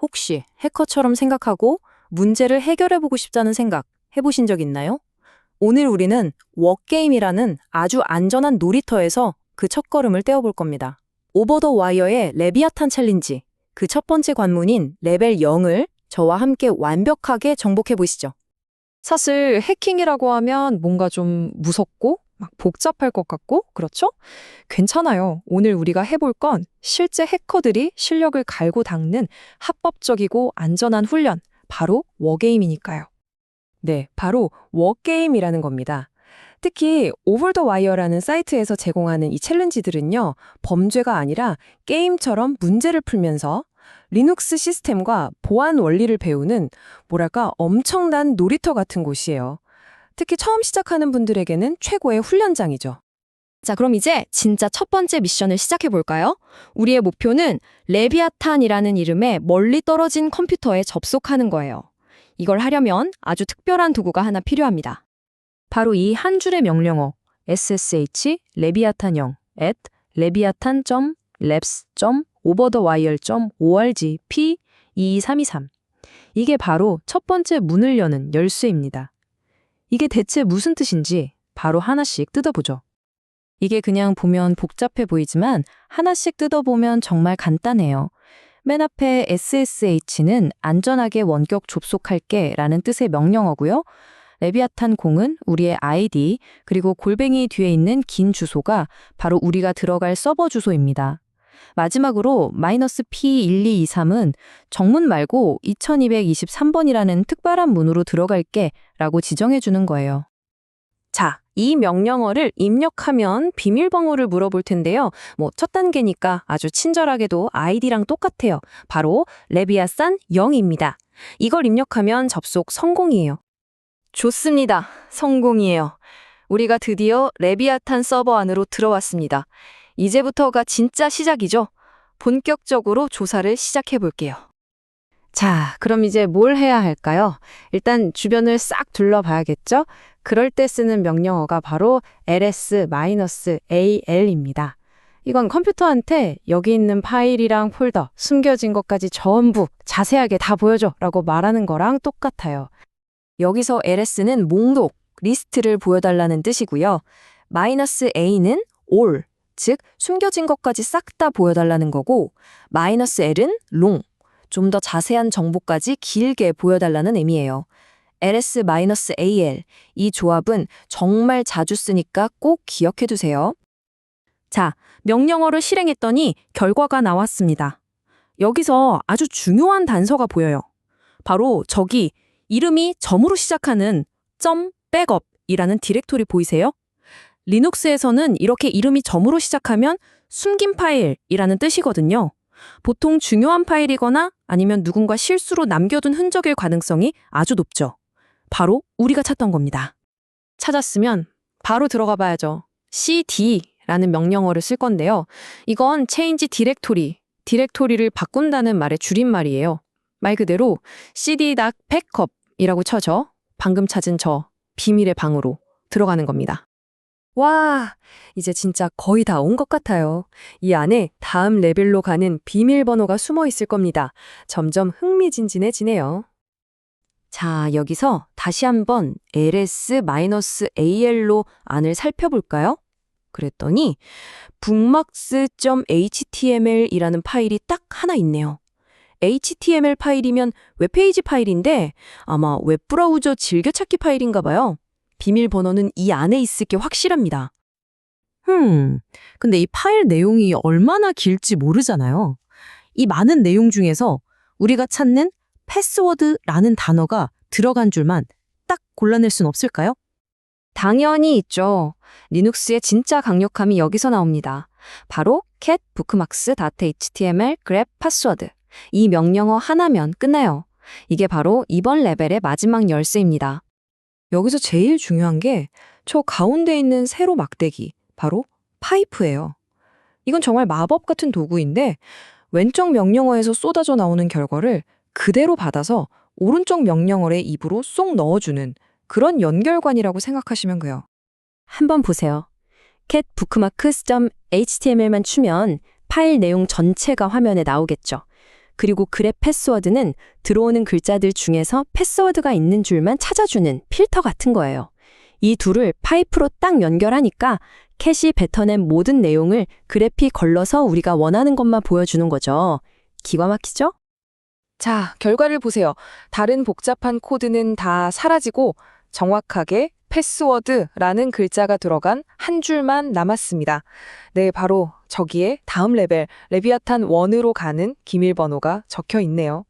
혹시 해커처럼 생각하고 문제를 해결해보고 싶다는 생각 해보신 적 있나요? 오늘 우리는 워게임이라는 아주 안전한 놀이터에서 그 첫걸음을 떼어볼 겁니다. 오버 더 와이어의 레비아탄 챌린지, 그 첫 번째 관문인 레벨 0을 저와 함께 완벽하게 정복해 보시죠. 사실 해킹이라고 하면 뭔가 좀 무섭고 막 복잡할 것 같고 그렇죠? 괜찮아요. 오늘 우리가 해볼 건 실제 해커들이 실력을 갈고 닦는 합법적이고 안전한 훈련, 바로 워게임이니까요. 네, 바로 워게임이라는 겁니다. 특히 오버 더 와이어라는 사이트에서 제공하는 이 챌린지들은요, 범죄가 아니라 게임처럼 문제를 풀면서 리눅스 시스템과 보안 원리를 배우는 뭐랄까 엄청난 놀이터 같은 곳이에요. 특히 처음 시작하는 분들에게는 최고의 훈련장이죠. 자, 그럼 이제 진짜 첫 번째 미션을 시작해 볼까요? 우리의 목표는 레비아탄이라는 이름의 멀리 떨어진 컴퓨터에 접속하는 거예요. 이걸 하려면 아주 특별한 도구가 하나 필요합니다. 바로 이 한 줄의 명령어 ssh 레비아탄형 at leviathan.labs.overthewire.org p22323 이게 바로 첫 번째 문을 여는 열쇠입니다. 이게 대체 무슨 뜻인지 바로 하나씩 뜯어보죠. 이게 그냥 보면 복잡해 보이지만 하나씩 뜯어보면 정말 간단해요. 맨 앞에 SSH는 안전하게 원격 접속할게 라는 뜻의 명령어고요. 레비아탄 공은 우리의 아이디, 그리고 골뱅이 뒤에 있는 긴 주소가 바로 우리가 들어갈 서버 주소입니다. 마지막으로 마이너스 P1223은 정문 말고 2223번이라는 특별한 문으로 들어갈게 라고 지정해 주는 거예요. 자, 이 명령어를 입력하면 비밀번호를 물어볼 텐데요. 뭐 첫 단계니까 아주 친절하게도 아이디랑 똑같아요. 바로 레비아산 0입니다. 이걸 입력하면 접속 성공이에요. 좋습니다. 성공이에요. 우리가 드디어 레비아탄 서버 안으로 들어왔습니다. 이제부터가 진짜 시작이죠. 본격적으로 조사를 시작해 볼게요. 자, 그럼 이제 뭘 해야 할까요? 일단 주변을 싹 둘러봐야겠죠? 그럴 때 쓰는 명령어가 바로 ls-al입니다. 이건 컴퓨터한테 여기 있는 파일이랑 폴더, 숨겨진 것까지 전부 자세하게 다 보여줘 라고 말하는 거랑 똑같아요. 여기서 ls는 목록, 리스트를 보여달라는 뜻이고요. 마이너스 a는 all, 즉 숨겨진 것까지 싹 다 보여달라는 거고 마이너스 l은 long, 좀더 자세한 정보까지 길게 보여달라는 의미예요. ls-al, 이 조합은 정말 자주 쓰니까 꼭 기억해 두세요. 자, 명령어를 실행했더니 결과가 나왔습니다. 여기서 아주 중요한 단서가 보여요. 바로 저기 이름이 점으로 시작하는 점 백업이라는 디렉토리 보이세요? 리눅스에서는 이렇게 이름이 점으로 시작하면 숨긴 파일이라는 뜻이거든요. 보통 중요한 파일이거나 아니면 누군가 실수로 남겨둔 흔적일 가능성이 아주 높죠. 바로 우리가 찾던 겁니다. 찾았으면 바로 들어가 봐야죠. cd라는 명령어를 쓸 건데요. 이건 change directory, 디렉토리를 바꾼다는 말의 줄임말이에요. 말 그대로 cd.backup이라고 쳐져 방금 찾은 저 비밀의 방으로 들어가는 겁니다. 와, 이제 진짜 거의 다 온 것 같아요. 이 안에 다음 레벨로 가는 비밀번호가 숨어 있을 겁니다. 점점 흥미진진해지네요. 자, 여기서 다시 한번 ls-al로 안을 살펴볼까요? 그랬더니 bookmarks.html이라는 파일이 딱 하나 있네요. HTML 파일이면 웹페이지 파일인데 아마 웹브라우저 즐겨찾기 파일인가 봐요. 비밀번호는 이 안에 있을 게 확실합니다. 흠, 근데 이 파일 내용이 얼마나 길지 모르잖아요. 이 많은 내용 중에서 우리가 찾는 패스워드라는 단어가 들어간 줄만 딱 골라낼 순 없을까요? 당연히 있죠. 리눅스의 진짜 강력함이 여기서 나옵니다. 바로 cat bookmarks.html grep password. 이 명령어 하나면 끝나요. 이게 바로 이번 레벨의 마지막 열쇠입니다. 여기서 제일 중요한 게 저 가운데 있는 세로 막대기, 바로 파이프예요. 이건 정말 마법 같은 도구인데 왼쪽 명령어에서 쏟아져 나오는 결과를 그대로 받아서 오른쪽 명령어의 입으로 쏙 넣어주는 그런 연결관이라고 생각하시면 돼요. 한번 보세요. cat bookmarks.html만 추면 파일 내용 전체가 화면에 나오겠죠. 그리고 그랩 패스워드는 들어오는 글자들 중에서 패스워드가 있는 줄만 찾아주는 필터 같은 거예요. 이 둘을 파이프로 딱 연결하니까 캐시 뱉어낸 모든 내용을 그래픽 걸러서 우리가 원하는 것만 보여주는 거죠. 기가 막히죠? 자, 결과를 보세요. 다른 복잡한 코드는 다 사라지고 정확하게 패스워드라는 글자가 들어간 한 줄만 남았습니다. 네, 바로 저기에 다음 레벨 레비아탄 1으로 가는 기밀번호가 적혀 있네요.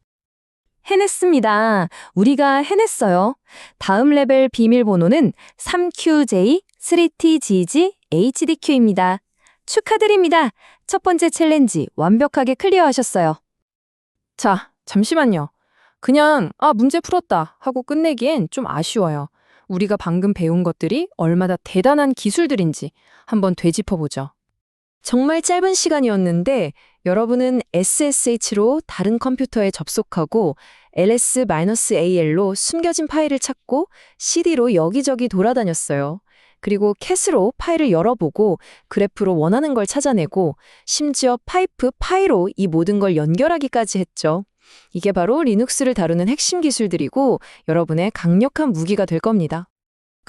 해냈습니다. 우리가 해냈어요. 다음 레벨 비밀번호는 3QJ3TGG HDQ입니다. 축하드립니다. 첫 번째 챌린지 완벽하게 클리어하셨어요. 자, 잠시만요. 그냥, 아, 문제 풀었다 하고 끝내기엔 좀 아쉬워요. 우리가 방금 배운 것들이 얼마나 대단한 기술들인지 한번 되짚어보죠. 정말 짧은 시간이었는데 여러분은 SSH로 다른 컴퓨터에 접속하고 ls-al로 숨겨진 파일을 찾고 CD로 여기저기 돌아다녔어요. 그리고 캣으로 파일을 열어보고 그래프로 원하는 걸 찾아내고 심지어 파이프 파이로 이 모든 걸 연결하기까지 했죠. 이게 바로 리눅스를 다루는 핵심 기술들이고 여러분의 강력한 무기가 될 겁니다.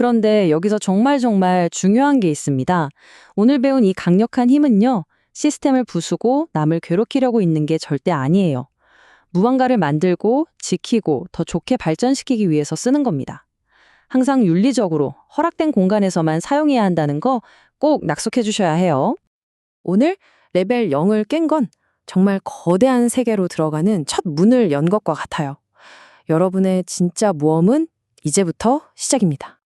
그런데 여기서 정말 정말 중요한 게 있습니다. 오늘 배운 이 강력한 힘은요, 시스템을 부수고 남을 괴롭히려고 있는 게 절대 아니에요. 무언가를 만들고 지키고 더 좋게 발전시키기 위해서 쓰는 겁니다. 항상 윤리적으로 허락된 공간에서만 사용해야 한다는 거 꼭 낙속해 주셔야 해요. 오늘 레벨 0을 깬 건 정말 거대한 세계로 들어가는 첫 문을 연 것과 같아요. 여러분의 진짜 모험은 이제부터 시작입니다.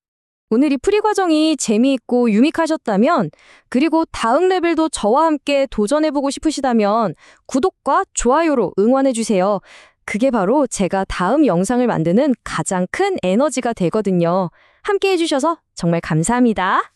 오늘 이 프리 과정이 재미있고 유익하셨다면, 그리고 다음 레벨도 저와 함께 도전해보고 싶으시다면, 구독과 좋아요로 응원해주세요. 그게 바로 제가 다음 영상을 만드는 가장 큰 에너지가 되거든요. 함께 해주셔서 정말 감사합니다.